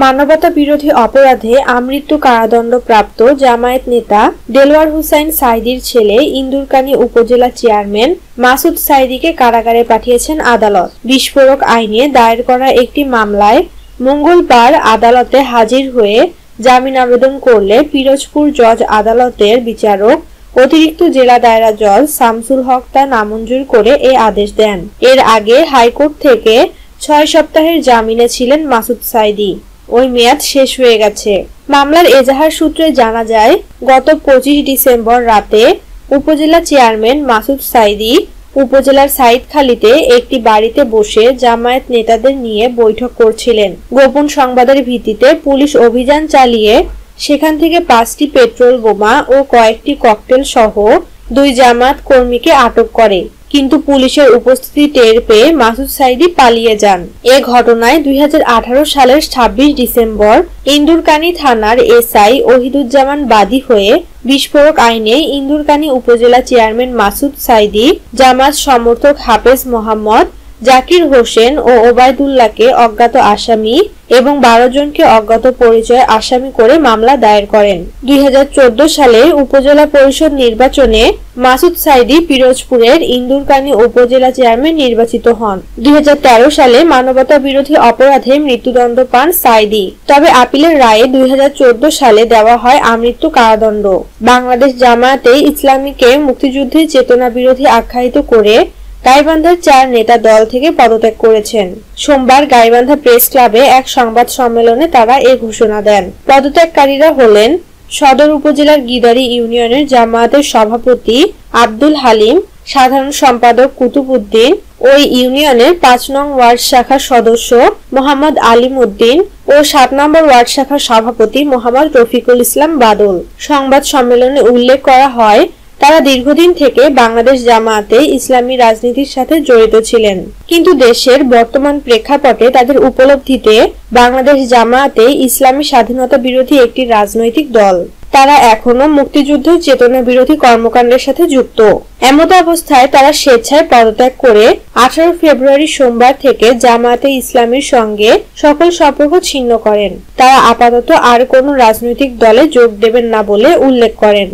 মানবতা বিরোধী অপরাধে আমৃত্যু কারাদণ্ডপ্রাপ্ত জামায়াত নেতা দেলোয়ার হুসাইন সাইদির ছেলে ইন্দুরকানী উপজেলা চেয়ারম্যান মাসুদ সাইদিকে কারাগারে পাঠিয়েছেন আদালত। বিস্ফোরক আইনে দায়ের করা একটি মামলায় মঙ্গলবার আদালতে হাজির হয়ে জামিন আবেদন করলে পিরোজপুর জজ আদালতের বিচারক, অতিরিক্ত জেলা দায়রা জজ শামসুল হক তা নামঞ্জুর করে এ আদেশ দেন। এর আগে হাইকোর্ট থেকে ছয় সপ্তাহের জামিনে ছিলেন মাসুদ সাইদি। ওই মেয়াদ শেষ হয়ে গেছে। মামলার এজাহার সূত্রে জানা যায়, গত পঁচিশ ডিসেম্বর রাতে উপজেলা চেয়ারম্যান মাসুদ সাইদি উপজেলার সাইদখালীতে একটি বাড়িতে বসে জামায়াত নেতাদের নিয়ে বৈঠক করছিলেন। গোপন সংবাদের ভিত্তিতে পুলিশ অভিযান চালিয়ে সেখান থেকে পাঁচটি পেট্রোল বোমা ও কয়েকটি ককটেল সহ দুই জামাত কর্মীকে আটক করে। কিন্তু পুলিশের উপস্থিতি টের পেয়ে মাসুদ সাইদি পালিয়ে যান। এ ঘটনায় দুই হাজার আঠারো সালের ২৬ ডিসেম্বর ইন্দুরকানি থানার এসআই ওহিদুজ্জামান বাদী হয়ে বিস্ফোরক আইনে ইন্দুরকানি উপজেলা চেয়ারম্যান মাসুদ সাইদি, জামাত সমর্থক হাফেজ মোহাম্মদ জাকির হোসেন ও ওবায়দুল্লাহকে অজ্ঞাত আসামি এবং বারো জনকে অজ্ঞাত পরিচয় আসামি করে মামলা দায়ের করেন। দুই হাজার চোদ্দ সালে উপজেলা পরিষদ নির্বাচনে মাসুদ সাইদি পিরোজপুরের ইন্দুরকানী উপজেলা চেয়ারম্যান নির্বাচিত হন। দুই হাজার তেরো সালে মানবতা বিরোধী অপরাধে মৃত্যুদণ্ড পান সাইদি। তবে আপিলের রায়ে দুই হাজার চোদ্দ সালে দেওয়া হয় আমৃত্যু কারাদণ্ড। বাংলাদেশ জামায়াতে ইসলামীকে মুক্তিযুদ্ধের চেতনা বিরোধী আখ্যায়িত করে গাইবান্ধার চার নেতা দল থেকে পদত্যাগ করেছেন। সোমবার গাইবান্ধা প্রেস ক্লাবে এক সংবাদ সম্মেলনে তারা এ ঘোষণা দেন। পদত্যাগকারীরা হলেন সদর উপজেলার গিদারি ইউনিয়নের জামায়াতের সভাপতি আব্দুল হালিম, সাধারণ সম্পাদক কুতুবুদ্দিন ওই ইউনিয়নের পাঁচ নং ওয়ার্ড শাখার সদস্য মোহাম্মদ আলিম উদ্দিন ও সাত নম্বর ওয়ার্ড শাখার সভাপতি মোহাম্মদ রফিকুল ইসলাম বাদল। সংবাদ সম্মেলনে উল্লেখ করা হয় তারা দীর্ঘদিন থেকে বাংলাদেশ জামায়াতে ইসলামী রাজনীতির সাথে জড়িত ছিলেন। কিন্তু দেশের বর্তমান প্রেক্ষাপটে তাদের উপলব্ধিতে বাংলাদেশ জামায়াতে ইসলামী স্বাধীনতা বিরোধী একটি রাজনৈতিক দল। তারা এখনও মুক্তিযুদ্ধ চেতনা বিরোধী কর্মকাণ্ডের সাথে যুক্ত। এমত অবস্থায় তারা স্বেচ্ছায় পদত্যাগ করে আঠারো ফেব্রুয়ারি সোমবার থেকে জামায়াতে ইসলামীর সঙ্গে সকল সম্পর্ক ছিন্ন করেন। তারা আপাতত আর কোনো রাজনৈতিক দলে যোগ দেবেন না বলে উল্লেখ করেন।